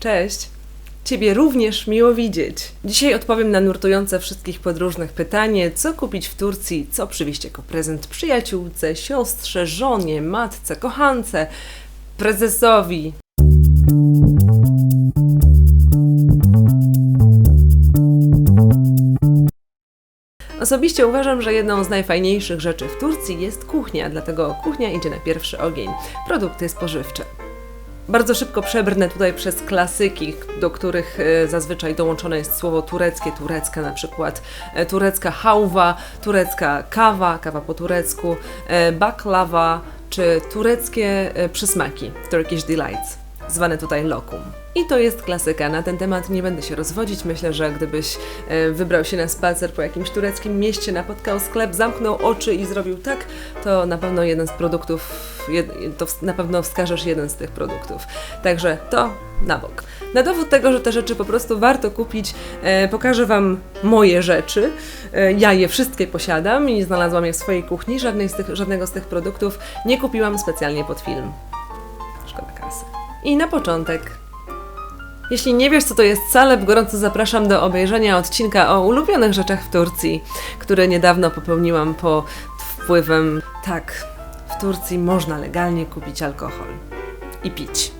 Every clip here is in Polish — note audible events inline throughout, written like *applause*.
Cześć! Ciebie również miło widzieć. Dzisiaj odpowiem na nurtujące wszystkich podróżnych pytanie, co kupić w Turcji, co przywieźć jako prezent przyjaciółce, siostrze, żonie, matce, kochance, prezesowi. Osobiście uważam, że jedną z najfajniejszych rzeczy w Turcji jest kuchnia, dlatego kuchnia idzie na pierwszy ogień. Produkty spożywcze. Bardzo szybko przebrnę tutaj przez klasyki, do których e, zazwyczaj dołączone jest słowo tureckie, turecka na przykład, e, turecka hałwa, turecka kawa, kawa po turecku, e, baklava czy tureckie przysmaki, Turkish Delights, zwane tutaj lokum. I to jest klasyka, na ten temat nie będę się rozwodzić. Myślę, że gdybyś e, wybrał się na spacer po jakimś tureckim mieście, napotkał sklep, zamknął oczy i zrobił tak, to na pewno jeden z produktów, to na pewno wskażesz jeden z tych produktów. Także to na bok. Na dowód tego, że te rzeczy po prostu warto kupić, e, pokażę Wam moje rzeczy. E, ja je wszystkie posiadam i znalazłam je w swojej kuchni. Żadnej z tych, żadnego z tych produktów nie kupiłam specjalnie pod film. I na początek jeśli nie wiesz, co to jest Salep, gorąco zapraszam do obejrzenia odcinka o ulubionych rzeczach w Turcji, który niedawno popełniłam pod wpływem. Tak, w Turcji można legalnie kupić alkohol i pić.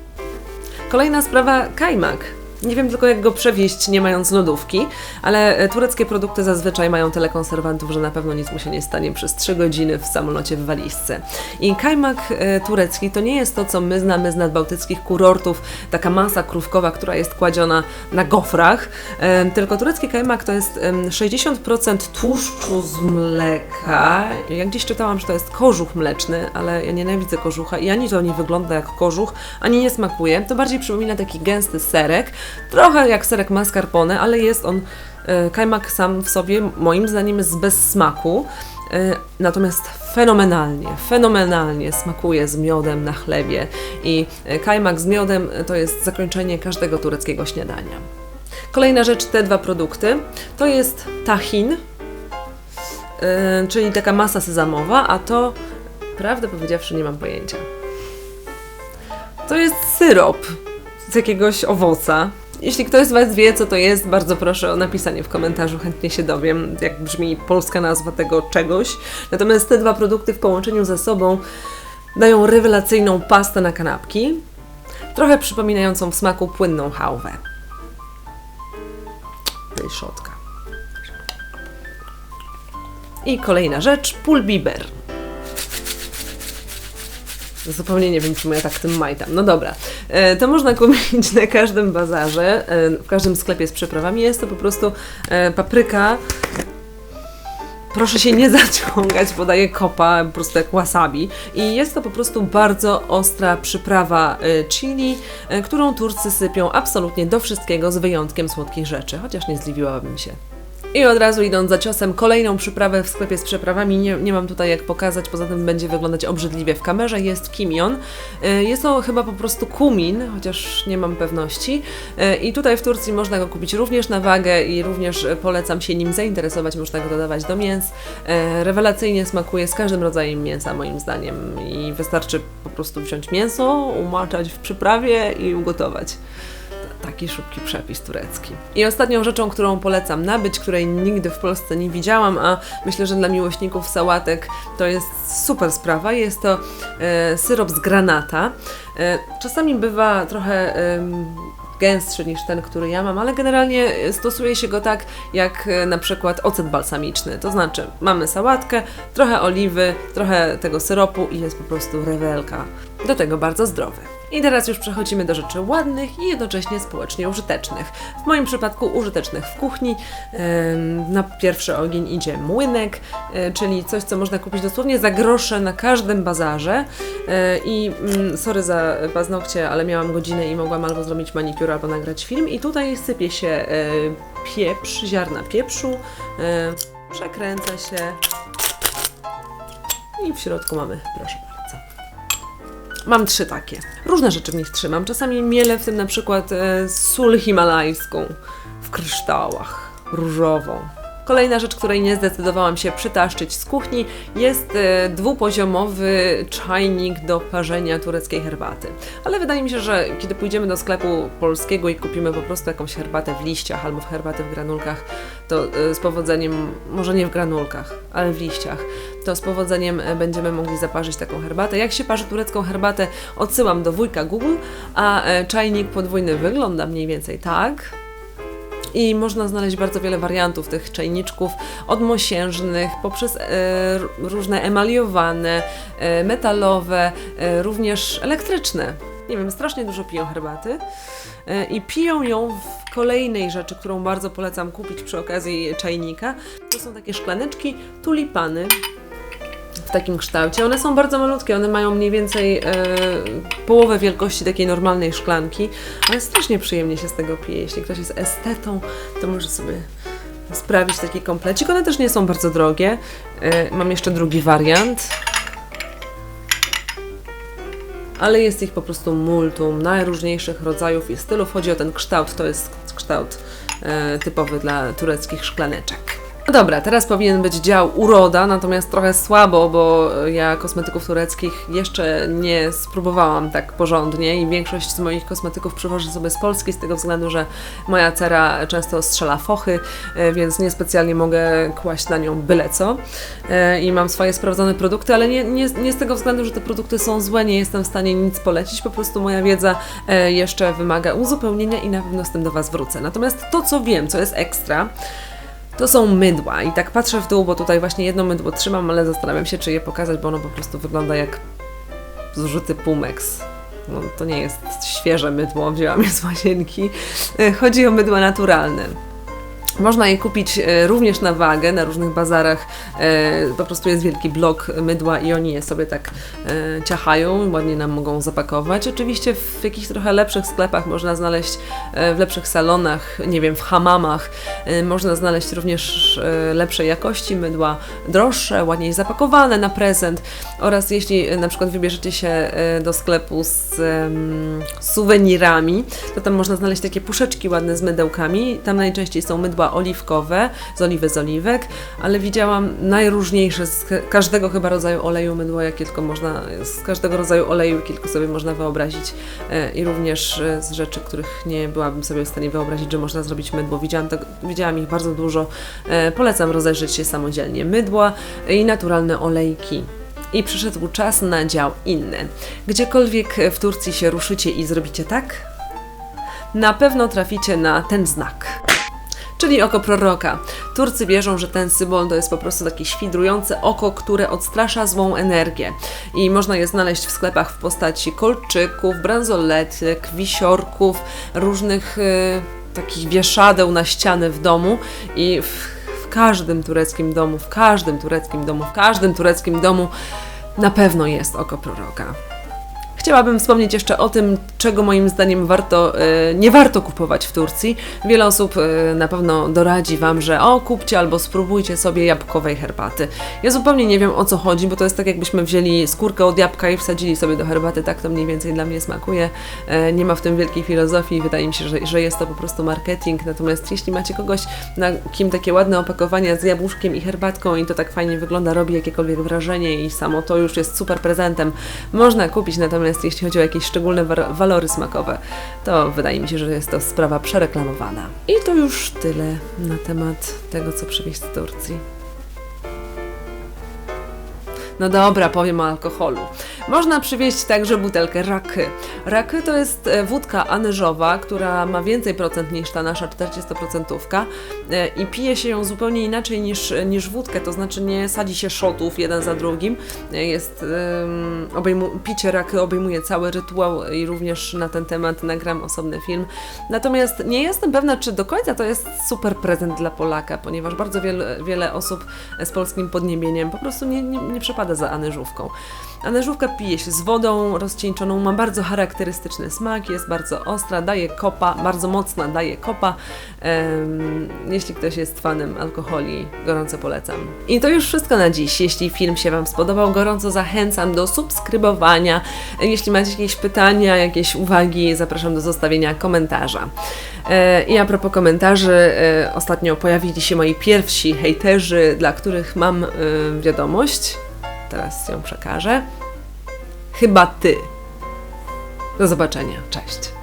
Kolejna sprawa kajmak. Nie wiem tylko jak go przewieźć nie mając lodówki, ale e, tureckie produkty zazwyczaj mają tyle konserwantów, że na pewno nic mu się nie stanie przez 3 godziny w samolocie w walizce. I kajmak e, turecki to nie jest to, co my znamy z nadbałtyckich kurortów, taka masa krówkowa, która jest kładziona na gofrach, e, tylko turecki kajmak to jest em, 60% tłuszczu z mleka. Ja gdzieś czytałam, że to jest kożuch mleczny, ale ja nienawidzę kożucha i ani to nie wygląda jak kożuch, ani nie smakuje. To bardziej przypomina taki gęsty serek, trochę jak serek mascarpone, ale jest on, e, kajmak sam w sobie moim zdaniem jest bez smaku. E, Natomiast fenomenalnie, fenomenalnie smakuje z miodem na chlebie i e, kajmak z miodem to jest zakończenie każdego tureckiego śniadania. Kolejna rzecz, te dwa produkty, to jest tahin, czyli taka masa sezamowa, a to, prawdę powiedziawszy, nie mam pojęcia. To jest syrop z jakiegoś owoca. Jeśli ktoś z Was wie, co to jest, bardzo proszę o napisanie w komentarzu, chętnie się dowiem, jak brzmi polska nazwa tego czegoś. Natomiast te dwa produkty w połączeniu ze sobą dają rewelacyjną pastę na kanapki, trochę przypominającą w smaku płynną hałwę. Pyszzotka. I kolejna rzecz, pulbiber. Zupełnie nie wiem, czemu ja tak tym majtam. No dobra, e, to można kupić na każdym bazarze, e, w każdym sklepie z przyprawami. Jest to po prostu e, papryka. Proszę się nie *laughs* zaciągać, bo daje kopa, po prostu jak wasabi. I jest to po prostu bardzo ostra przyprawa chili, którą Turcy sypią absolutnie do wszystkiego, z wyjątkiem słodkich rzeczy, chociaż nie zdziwiłabym się. I od razu idąc za ciosem, kolejną przyprawę w sklepie z przyprawami, nie, nie mam tutaj jak pokazać, poza tym będzie wyglądać obrzydliwie w kamerze, jest kimion. Y, Jest to chyba po prostu kumin, chociaż nie mam pewności. Y, I tutaj w Turcji można go kupić również na wagę i również polecam się nim zainteresować, można go dodawać do mięs. Y, Rewelacyjnie smakuje z każdym rodzajem mięsa moim zdaniem i wystarczy po prostu wziąć mięso, umaczać w przyprawie i ugotować. Taki szybki przepis turecki. I ostatnią rzeczą, którą polecam nabyć, której nigdy w Polsce nie widziałam, a myślę, że dla miłośników sałatek to jest super sprawa, jest to e, syrop z granata. E, czasami bywa trochę em, gęstszy niż ten, który ja mam, ale generalnie stosuje się go tak jak e, na przykład ocet balsamiczny. To znaczy, mamy sałatkę, trochę oliwy, trochę tego syropu i jest po prostu rewelka. Do tego bardzo zdrowy. I teraz już przechodzimy do rzeczy ładnych i jednocześnie społecznie użytecznych. W moim przypadku użytecznych w kuchni. Na pierwszy ogień idzie młynek, e, czyli coś, co można kupić dosłownie za grosze na każdym bazarze. E, I mm, sorry za paznokcie, ale miałam godzinę i mogłam albo zrobić manikur, albo nagrać film. I tutaj sypie się e, pieprz, ziarna pieprzu, przekręca się i w środku mamy, proszę. Mam trzy takie. Różne rzeczy w nich trzymam. Czasami mielę w tym na przykład e, sól himalajską w kryształach, różową, Kolejna rzecz, której nie zdecydowałam się przytaszczyć z kuchni, jest e, dwupoziomowy czajnik do parzenia tureckiej herbaty. Ale wydaje mi się, że kiedy pójdziemy do sklepu polskiego i kupimy po prostu jakąś herbatę w liściach albo herbatę w granulkach, to e, z powodzeniem, może nie w granulkach, ale w liściach, to z powodzeniem e, będziemy mogli zaparzyć taką herbatę. Jak się parzy turecką herbatę, odsyłam do wujka Google, a czajnik podwójny wygląda mniej więcej tak. I można znaleźć bardzo wiele wariantów tych czajniczków, od mosiężnych, poprzez e, różne emaliowane, e, metalowe, e, również elektryczne. Nie wiem, strasznie dużo piją herbaty e, i piją ją w kolejnej rzeczy, którą bardzo polecam kupić przy okazji czajnika. To są takie szklaneczki tulipany w takim kształcie. One są bardzo malutkie, one mają mniej więcej e, połowę wielkości takiej normalnej szklanki, ale strasznie przyjemnie się z tego pije. Jeśli ktoś jest estetą, to może sobie sprawić taki komplecik. One też nie są bardzo drogie. E, mam jeszcze drugi wariant. Ale jest ich po prostu multum najróżniejszych rodzajów i stylów. Chodzi o ten kształt, to jest kształt e, typowy dla tureckich szklaneczek. Dobra, teraz powinien być dział uroda, natomiast trochę słabo, bo ja kosmetyków tureckich jeszcze nie spróbowałam tak porządnie i większość z moich kosmetyków przywożę sobie z Polski z tego względu, że moja cera często strzela fochy, e, więc niespecjalnie mogę kłaść na nią byle co E, i mam swoje sprawdzone produkty, ale nie, nie, nie z tego względu, że te produkty są złe, nie jestem w stanie nic polecić, po prostu moja wiedza e, jeszcze wymaga uzupełnienia i na pewno z tym do Was wrócę. Natomiast to, co wiem, co jest ekstra, to są mydła i tak patrzę w dół, bo tutaj właśnie jedno mydło trzymam, ale zastanawiam się, czy je pokazać, bo ono po prostu wygląda jak zużyty Pumex. No, to nie jest świeże mydło, wzięłam je z łazienki. E, Chodzi o mydła naturalne. Można je kupić e, również na wagę, na różnych bazarach. E, po prostu jest wielki blok mydła i oni je sobie tak e, ciachają ładnie nam mogą zapakować. Oczywiście w jakichś trochę lepszych sklepach można znaleźć, w lepszych salonach, nie wiem, w hamamach, można znaleźć również lepszej jakości mydła, droższe, ładniej zapakowane na prezent oraz jeśli na przykład wybierzecie się do sklepu z suwenirami, to tam można znaleźć takie puszeczki ładne z mydełkami. Tam najczęściej są mydła oliwkowe, z oliwy z oliwek, ale widziałam najróżniejsze z ka- każdego chyba rodzaju oleju mydło, jakie tylko można, z każdego rodzaju oleju, jakie tylko sobie można wyobrazić e, i również e, z rzeczy, których nie byłabym sobie w stanie wyobrazić, że można zrobić mydło. Widziałam, tego, widziałam ich bardzo dużo. E, Polecam rozejrzeć się samodzielnie. Mydła i naturalne olejki. I przyszedł czas na dział inny. Gdziekolwiek w Turcji się ruszycie i zrobicie tak, na pewno traficie na ten znak. Czyli oko proroka. Turcy wierzą, że ten symbol to jest po prostu takie świdrujące oko, które odstrasza złą energię. I można je znaleźć w sklepach w postaci kolczyków, bransoletek, wisiorków, różnych y, takich wieszadeł na ściany w domu i w, w każdym tureckim domu, w każdym tureckim domu, w każdym tureckim domu na pewno jest oko proroka. Chciałabym wspomnieć jeszcze o tym, czego moim zdaniem warto, e, nie warto kupować w Turcji. Wiele osób e, na pewno doradzi Wam, że o, kupcie albo spróbujcie sobie jabłkowej herbaty. Ja zupełnie nie wiem o co chodzi, bo to jest tak jakbyśmy wzięli skórkę od jabłka i wsadzili sobie do herbaty, tak to mniej więcej dla mnie smakuje. E, Nie ma w tym wielkiej filozofii, wydaje mi się, że, że jest to po prostu marketing. Natomiast jeśli macie kogoś, na kim takie ładne opakowania z jabłuszkiem i herbatką i to tak fajnie wygląda, robi jakiekolwiek wrażenie i samo to już jest super prezentem, można kupić, natomiast jeśli chodzi o jakieś szczególne walory smakowe, to wydaje mi się, że jest to sprawa przereklamowana. I to już tyle na temat tego, co przywieźć z Turcji. No dobra, powiem o alkoholu. Można przywieźć także butelkę raky. Raky to jest e, wódka anyżowa, która ma więcej procent niż ta nasza 40% e, i pije się ją zupełnie inaczej niż, niż wódkę, to znaczy nie sadzi się szotów jeden za drugim. E, Jest, obejmu, picie raky obejmuje cały rytuał i również na ten temat nagram osobny film. Natomiast nie jestem pewna, czy do końca to jest super prezent dla Polaka, ponieważ bardzo wiele, wiele osób z polskim podniebieniem po prostu nie, nie, nie przepada za anyżówką. A nażówka pije się z wodą rozcieńczoną, ma bardzo charakterystyczny smak, jest bardzo ostra, daje kopa, bardzo mocna, daje kopa. Jeśli ktoś jest fanem alkoholi, gorąco polecam. I to już wszystko na dziś. Jeśli film się Wam spodobał, gorąco zachęcam do subskrybowania. Jeśli macie jakieś pytania, jakieś uwagi, zapraszam do zostawienia komentarza. E, I a propos komentarzy, e, ostatnio pojawili się moi pierwsi hejterzy, dla których mam e, wiadomość. Teraz ją przekażę. Chyba ty. Do zobaczenia. Cześć.